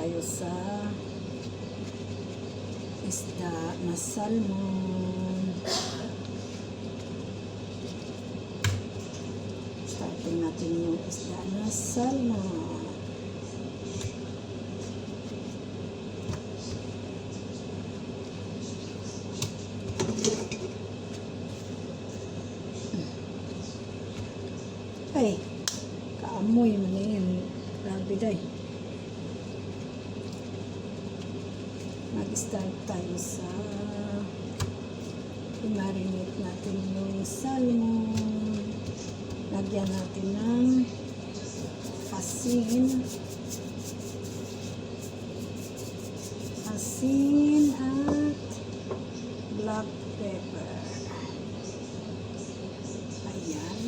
tayo sa isda na salmon. Starting natin yung isda na salmon. Ay, kaamoy man yan. Grabe day. Mag-start tayo sa i-marinate natin yung salmon. Lagyan natin ng asin. Asin at black pepper. Ayan.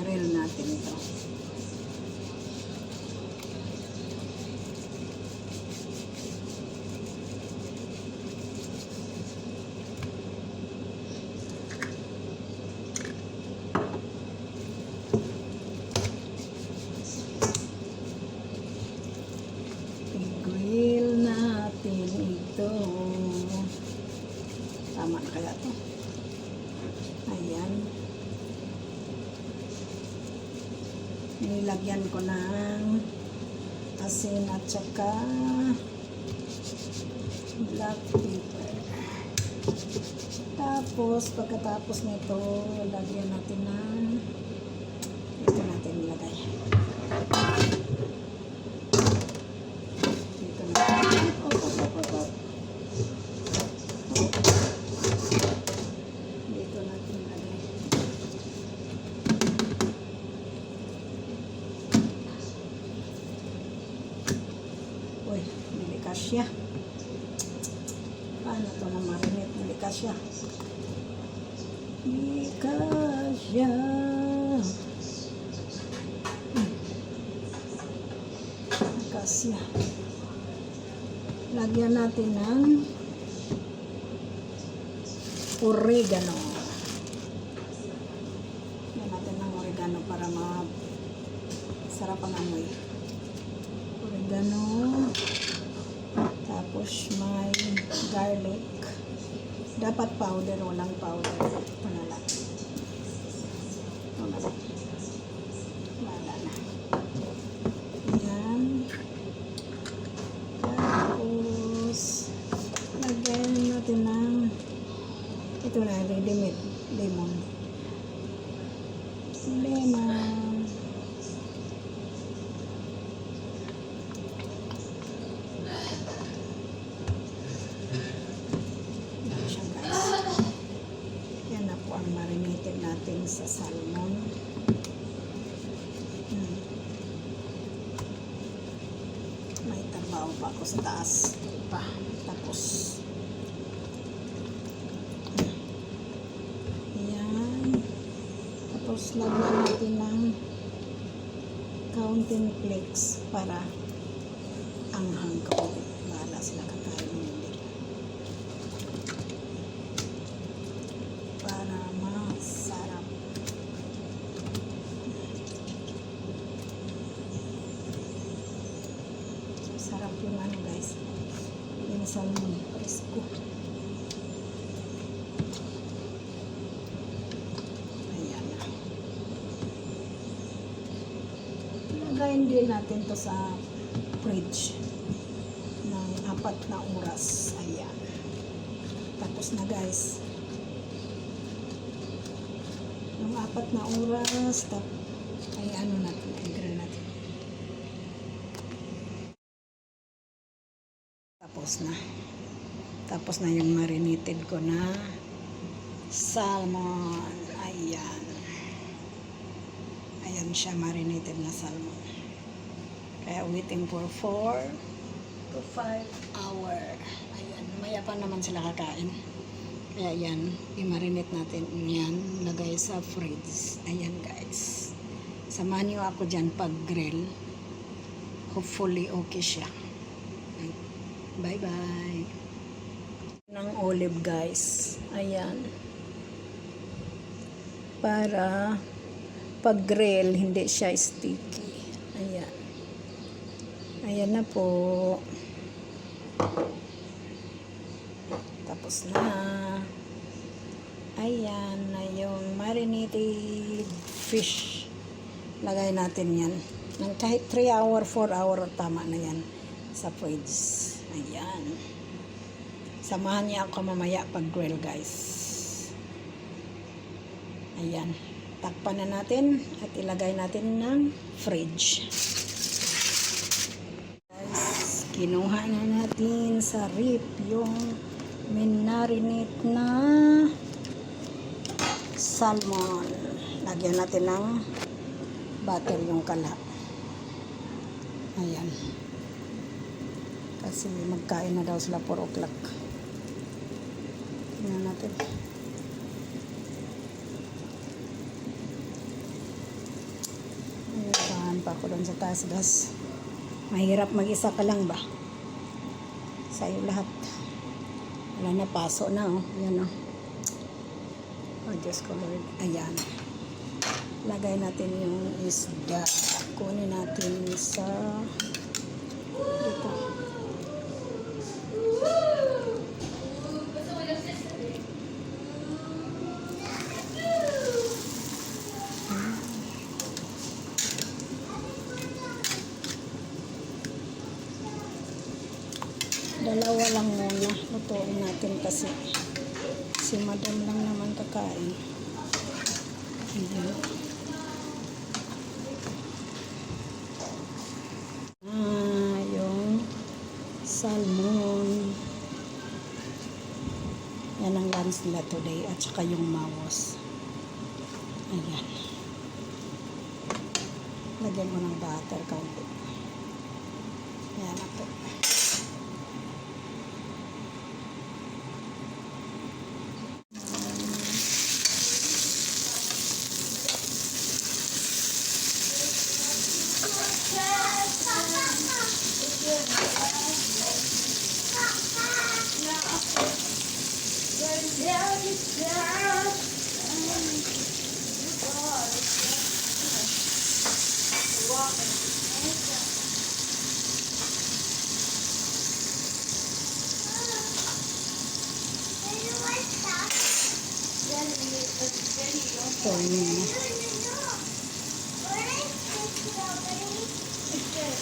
Grill natin ito. I-grill natin ito. Tama na kaya to? Ayan. Nilagyan ko ng asin at saka black pepper. Tapos, pagkatapos nito, lagyan natin ng siya. Paano ito na marinate? Nilikas siya. Nilikas siya. Nilikas siya. Lagyan natin ng oregano. Lagyan natin ng oregano para ma sarap ang amoy oregano, tapos may garlic. Dapat powder, walang powder. Ito na lang. Ito na lang. Wala na. Yan. Tapos, lagyan natin ng ito na, ready made lemon. Lemon. Yan siya guys. Yan na po ang marinated natin sa salmon. Hmm. Trabaho pa ako sa taas. Pa. Tapos. Hmm. Yan. Tapos lagyan natin ng counting flakes para anghang kaunti. Bahala sila kakain o hindi. Para masarap. Sarap yung ano guys. Yung salmon. Presko. Ayan na. Lagayin din natin to sa fridge ng apat na oras. Ayan. Tapos na guys. Yung apat na oras, tap, ay ano natin. Tapos na. Tapos na yung marinated ko na salmon. Ayan. Ayan siya, marinated na salmon. Kaya waiting for 4 to 5 hour. Ayan, maya pa naman sila kakain. Kaya yan, i-marinate natin yan, lagay sa fridge. Ayan guys. Samahan niyo ako dyan pag grill. Hopefully okay siya. Bye-bye. Ng olive guys. Ayan. Para pag grill, hindi siya sticky. Ayan. Ayan na po. Tapos na. Ayan na yung marinated fish. Lagay natin yan. Ng kahit 3 hour, 4 hour, tama na yan sa fridge. Ayan. Samahan niya ako mamaya pag grill guys. Ayan. Takpan na natin at ilagay natin ng fridge. Guys, kinuha na natin sa rip yung minarinate na salmon. Lagyan natin ng butter yung kala. Ayan. Kasi magkain na daw sila 4 o'clock. Tingnan natin. Ayun, pa ako doon sa taas, gas. Mahirap mag-isa ka lang ba? Sa'yo lahat. Wala na, paso na, oh. Ayan, oh. Oh, Diyos ko, Lord. Ayan. Lagay natin yung isda. Kunin natin sa dito. Dalawa lang Lutuin natin kasi si madam lang naman kakain. Ayan. Ah, yung salmon. Yan ang lunch nila today at saka yung mawos. Ayan. Lagyan mo ng butter kaunti. Yan na po. Ito yun. Ay,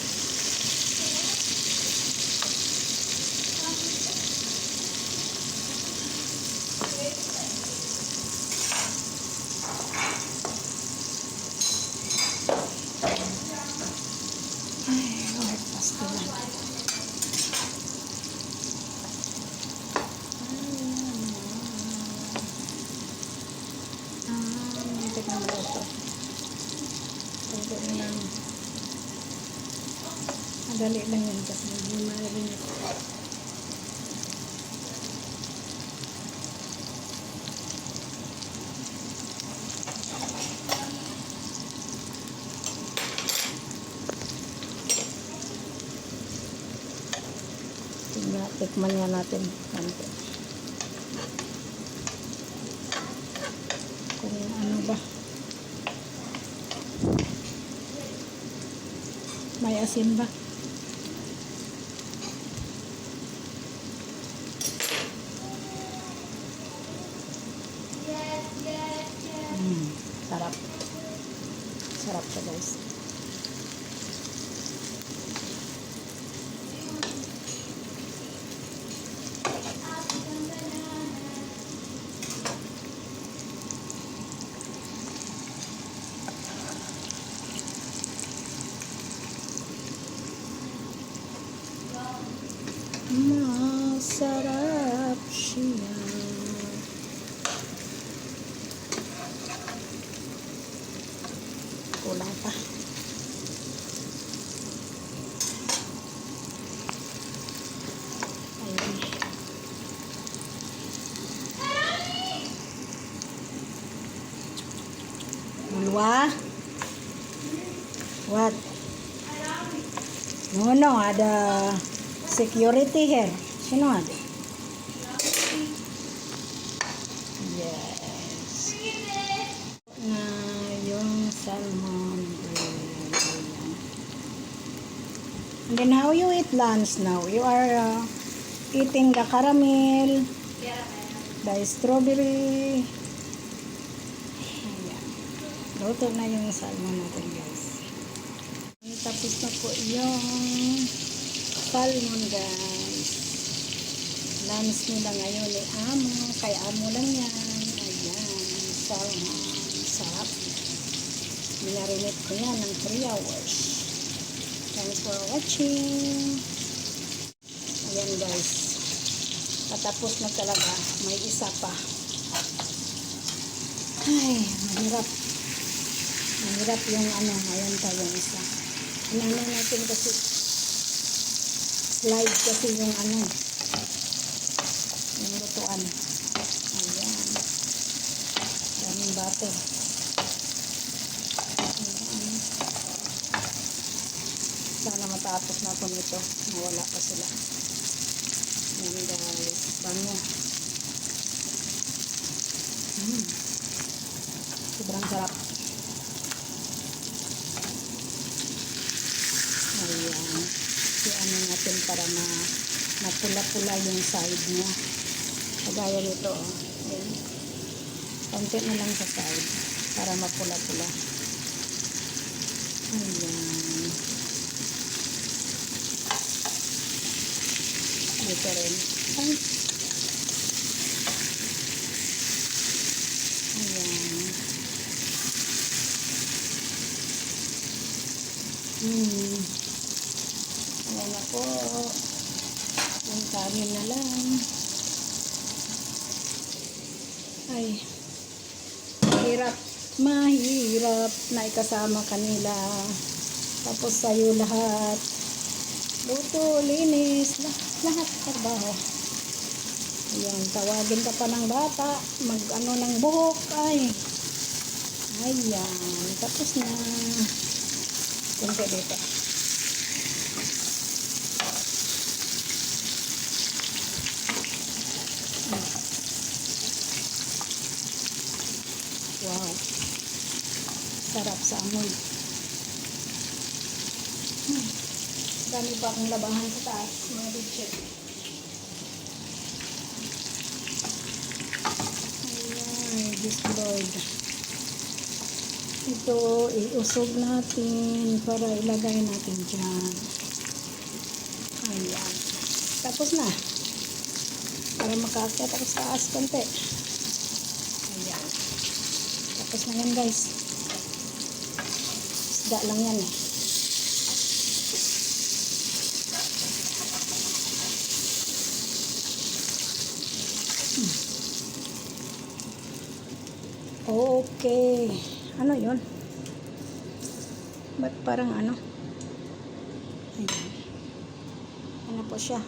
Lord, pastilan. Ah, muntik na maluto. Pwede na lang. Madali lang yan kasi hindi marinig. Tingnan, tikman nga natin. Konti. Kung ano ba. May asin ba? Mm, sarap. Sarap to guys. Masarap siya. Kulang pa. Ayun. Mulwa. What? No, no, ada security here. Sino ada? Yes. Na yung salmon. And then how you eat lunch now? You are uh, eating the caramel, the strawberry. Ayan. Luto na yung salmon natin guys. Tapos na po yung salmon guys. Lunch nila ngayon ni Amo. Kay Amo lang yan. Ayan. Salmon. Sarap. Minarinate ko yan ng 3 hours. Thanks for watching. Ayan guys. Patapos na talaga. May isa pa. Ay, mahirap. Mahirap yung ano. Pa yung isa. Ano natin kasi slide kasi yung ano yung lutuan. Ayan. Daming butter. Ayan. Sana matapos na ako nito. Nawala pa sila. Ayan guys. Bango. Mm. Sobrang sarap. Ayan. Si ano natin para ma mapula-pula yung side niya. Kagaya nito, oh. Ayan. Konti na lang sa side para mapula-pula. Ayan. Dito rin. Ay. Ayan. Hmm. Ayan na po. Yung kanin na lang. Ay. Mahirap. Mahirap na ikasama kanila. Tapos sa'yo lahat. Luto, linis, lah- lahat trabaho. Ayan, tawagin ka pa ng bata. Mag ano ng buhok. Ay. Ayan. Tapos na. Kunti dito. Wow. Sarap sa amoy. Hmm. Dami pa akong labahan sa taas, mga bitchet. Ayan, this Lord. Ito, iusog natin para ilagay natin dyan. Ayan. Tapos na. Para makaakyat ako sa taas konti. Ayan. Tapos na yan guys. Isda lang yan eh. Okay. Ano yon? Ba't parang ano? Ano po siya?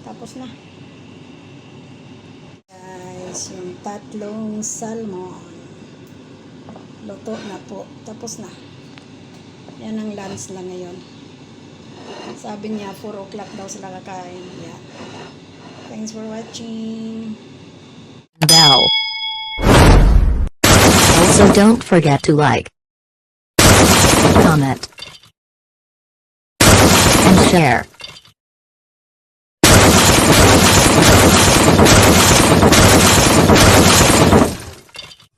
Tapos na. Guys, yung tatlong salmon. Luto na po. Tapos na. Yan ang lunch lang ngayon. Sabi niya, 4 o'clock daw sila kakain. Yeah. Thanks for watching. bell. Also don't forget to like, comment, and share.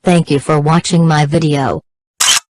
Thank you for watching my video.